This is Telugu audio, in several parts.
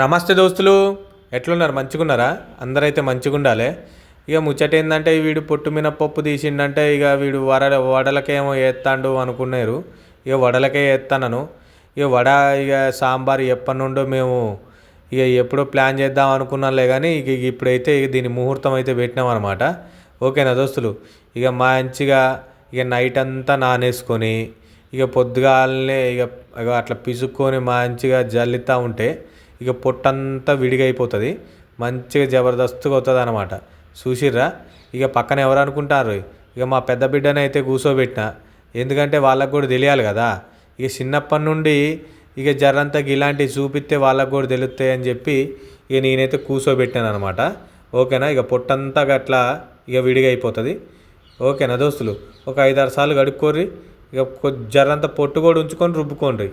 నమస్తే దోస్తులు. ఎట్లున్నారు? మంచిగున్నారా? అందరైతే మంచిగా ఉండాలి ఇక ముచ్చట ఏంటంటే వీడు పొట్టు మినపప్పు తీసిండంటే ఇక వీడు వడ వడలకేమో వేస్తాడు అనుకున్నారు. ఇక వడలకే వేస్తాను ఇక వడ ఇక సాంబార్ ఎప్పటి నుండో మేము ఇక ఎప్పుడో ప్లాన్ చేద్దాం అనుకున్నాంలే కానీ ఇక ఇప్పుడైతే ఇక దీని ముహూర్తం అయితే పెట్టినాం అనమాట ఓకేనా దోస్తులు? ఇక మంచిగా ఇక నైట్ అంతా నానేసుకొని ఇక పొద్దుగాలనే ఇక ఇక అట్లా పిసుక్కొని మంచిగా జల్లుతూ ఉంటే ఇక పొట్టంతా విడిగైపోతుంది. అయిపోతుంది మంచిగా జబర్దస్త్గా అవుతుంది అనమాట చూసిర్రా? ఇక పక్కన ఎవరు అనుకుంటారు? ఇక మా పెద్ద బిడ్డనైతే కూర్చోబెట్టిన ఎందుకంటే వాళ్ళకు కూడా తెలియాలి కదా. ఇక చిన్నప్పటి నుండి ఇక జర్రంతా ఇలాంటివి చూపిస్తే వాళ్ళకు కూడా తెలుస్తాయి అని చెప్పి ఇక నేనైతే కూర్చోబెట్టాను అనమాట ఓకేనా? ఇక పొట్టంతా గట్లా ఇక విడిగా అయిపోతుంది ఓకేనా దోస్తులు? ఒక ఐదారు సార్లు కడుక్కోర్రి. ఇక కొద్ది జర్రంత పొట్టు కూడా ఉంచుకొని రుబ్బుకోండి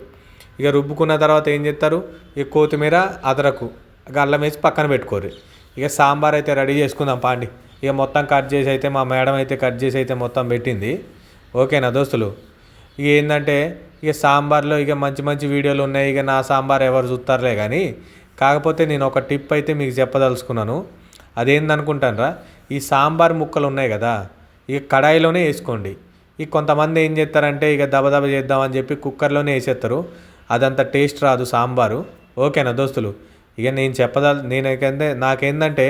ఇక రుబ్బుకున్న తర్వాత ఏం చేస్తారు? ఇక కొత్తిమీర అదరకు ఇక అల్లం వేసి పక్కన పెట్టుకోరు ఇక సాంబార్ అయితే రెడీ చేసుకుందాం పాండి. ఇక మొత్తం కట్ చేసి అయితే మా మేడం అయితే కట్ చేసి అయితే మొత్తం పెట్టింది. ఓకేనా దోస్తులు? ఇక ఏంటంటే ఇక సాంబార్లో ఇక మంచి మంచి వీడియోలు ఉన్నాయి. ఇక నా సాంబార్ ఎవరు చూస్తారులే కానీ కాకపోతే నేను ఒక టిప్ అయితే మీకు చెప్పదలుచుకున్నాను. అదేందనుకుంటానరా? ఈ సాంబార్ ముక్కలు ఉన్నాయి కదా ఇక కడాయిలోనే వేసుకోండి. ఇక కొంతమంది ఏం చేస్తారంటే ఇక దబదబ చేద్దామని చెప్పి కుక్కర్లోనే వేసేస్తారు. అదంత టేస్ట్ రాదు సాంబారు. ఓకేనా దోస్తులు? ఇక నేను చెప్పదా నేనైతే నాకేందంటే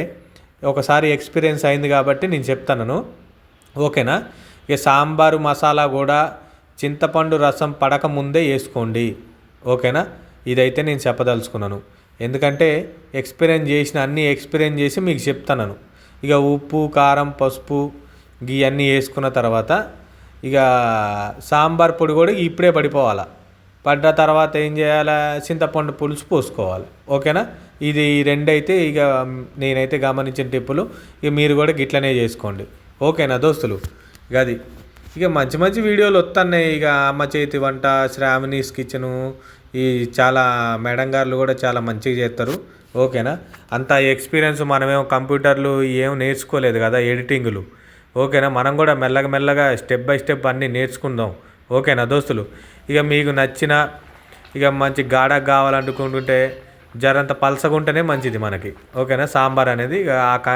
ఒకసారి ఎక్స్పీరియన్స్ అయింది కాబట్టి నేను చెప్తాను ఓకేనా? ఇక సాంబారు మసాలా కూడా చింతపండు రసం పడక ముందే వేసుకోండి. ఓకేనా? ఇదైతే నేను చెప్పదలుచుకున్నాను. ఎందుకంటే ఎక్స్పీరియన్స్ చేసిన అన్ని ఎక్స్పీరియన్స్ చేసి మీకు చెప్తాను ఇక ఉప్పు కారం పసుపు ఇవన్నీ వేసుకున్న తర్వాత ఇక సాంబార్ పొడి కూడా ఇప్పుడే పడిపోవాలా. పడ్డ తర్వాత ఏం చేయాలి? చింతపండు పులుసు పోసుకోవాలి. ఓకేనా? ఇది ఈ రెండైతే ఇక నేనైతే గమనించిన టిప్పులు. ఇక మీరు కూడా గిట్లనే చేసుకోండి. ఓకేనా దోస్తులు? ఇక అది. ఇక మంచి మంచి వీడియోలు వస్తున్నాయి ఇక అమ్మ చేతి వంట శ్రావణీస్ కిచెను ఈ చాలా మేడం గారులు కూడా చాలా మంచిగా చేస్తారు. ఓకేనా? అంత ఎక్స్పీరియన్స్ మనమేమో కంప్యూటర్లు ఏం నేర్చుకోలేదు కదా ఎడిటింగ్లు. ఓకేనా? మనం కూడా మెల్లగా మెల్లగా స్టెప్ బై స్టెప్ అన్నీ నేర్చుకుందాం. ఓకేనా దోస్తులు? ఇక మీకు నచ్చిన ఇక మంచి గాఢ కావాలనుకుంటుంటే జరంత పలసగుంటేనే మంచిది మనకి. ఓకేనా? సాంబార్ అనేది ఇక ఆ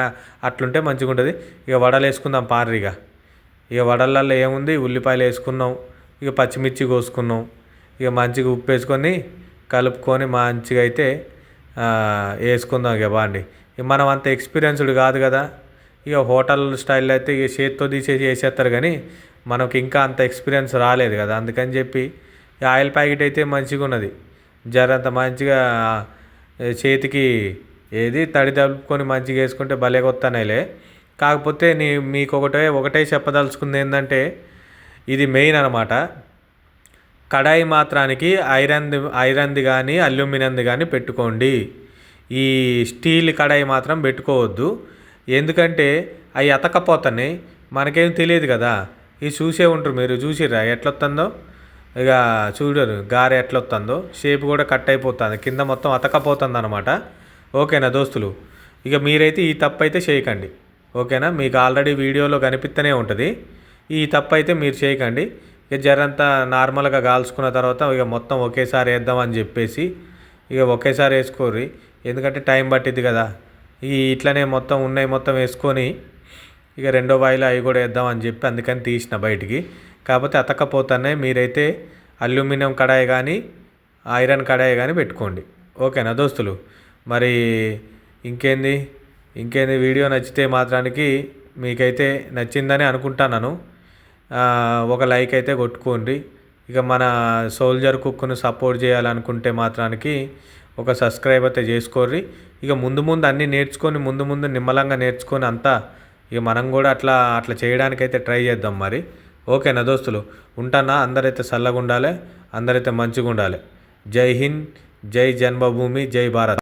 అట్లుంటే మంచిగా ఉంటుంది ఇక వడలు వేసుకుందాం పార్రి ఇక. ఇక వడలల్లో ఏముంది? ఉల్లిపాయలు వేసుకున్నాం. ఇక పచ్చిమిర్చి కోసుకున్నాం. ఇక మంచిగా ఉప్పు వేసుకొని కలుపుకొని మంచిగా అయితే వేసుకుందాం ఇక బాండి. ఇక మనం అంత ఎక్స్పీరియన్స్డ్ కాదు కదా. ఇక హోటల్ స్టైల్లో అయితే ఇక చేతితో తీసేసి వేసేస్తారు కానీ మనకు ఇంకా అంత ఎక్స్పీరియన్స్ రాలేదు కదా. అందుకని చెప్పి ఆయిల్ ప్యాకెట్ అయితే మంచిగా ఉన్నది జరంత మంచిగా చేతికి ఏది తడి తలుపుకొని మంచిగా వేసుకుంటే భలే కొత్తనేలే. కాకపోతే నీ మీకు ఒకటే ఒకటే చెప్పదలుచుకుంది ఏంటంటే ఇది మెయిన్ అనమాట. కడాయి మాత్రానికి ఐరన్ది ఐరన్ది కానీ అల్యూమినియంది కానీ పెట్టుకోండి. ఈ స్టీల్ కడాయి మాత్రం పెట్టుకోవద్దు. ఎందుకంటే అవి అతకపోతున్నాయి మనకేం తెలియదు కదా. ఇది చూసే ఉంటారు మీరు చూసిర్రా? ఎట్లొస్తుందో ఇక చూడరు గారె ఎట్లొస్తుందో షేప్ కూడా కట్ అయిపోతుంది కింద మొత్తం అతకపోతుంది అనమాట ఓకేనా దోస్తులు? ఇక మీరైతే ఈ తప్పు అయితే చేయకండి. ఓకేనా? మీకు ఆల్రెడీ వీడియోలో కనిపిస్తూనే ఉంటుంది. ఈ తప్పు అయితే మీరు చేయకండి. ఇక జరంతా నార్మల్గా కాల్చుకున్న తర్వాత ఇక మొత్తం ఒకేసారి వేద్దామని చెప్పేసి ఇక ఒకేసారి వేసుకోర్రి. ఎందుకంటే టైం పట్టిద్ది కదా. ఈ ఇట్లనే మొత్తం ఉన్నాయి మొత్తం వేసుకొని ఇక రెండో వాయిలో అవి కూడా వేద్దామని చెప్పి అందుకని తీసిన బయటికి. కాకపోతే అతకపోతానే మీరైతే అల్యూమినియం కడాయి కానీ ఐరన్ కడాయి కానీ పెట్టుకోండి. ఓకేనా దోస్తులు? మరి ఇంకేంది? ఇంకేంది? వీడియో నచ్చితే మాత్రానికి మీకైతే నచ్చిందని అనుకుంటున్నాను. ఒక లైక్ అయితే కొట్టుకోండి. ఇక మన సోల్జర్ కుక్ను సపోర్ట్ చేయాలనుకుంటే మాత్రానికి ఒక సబ్స్క్రైబ్ అయితే చేసుకోర్రి. ఇక ముందు ముందు అన్నీ నేర్చుకొని ముందు ముందు నిమ్మలంగా నేర్చుకొని అంతా ఇక మనం కూడా అట్లా అట్లా చేయడానికైతే ట్రై చేద్దాం మరి. ఓకేనా దోస్తులు ఉంటానా? అందరైతే చల్లగా ఉండాలి అందరైతే మంచిగా ఉండాలి జై హింద్ జై జన్మభూమి జై భారత్.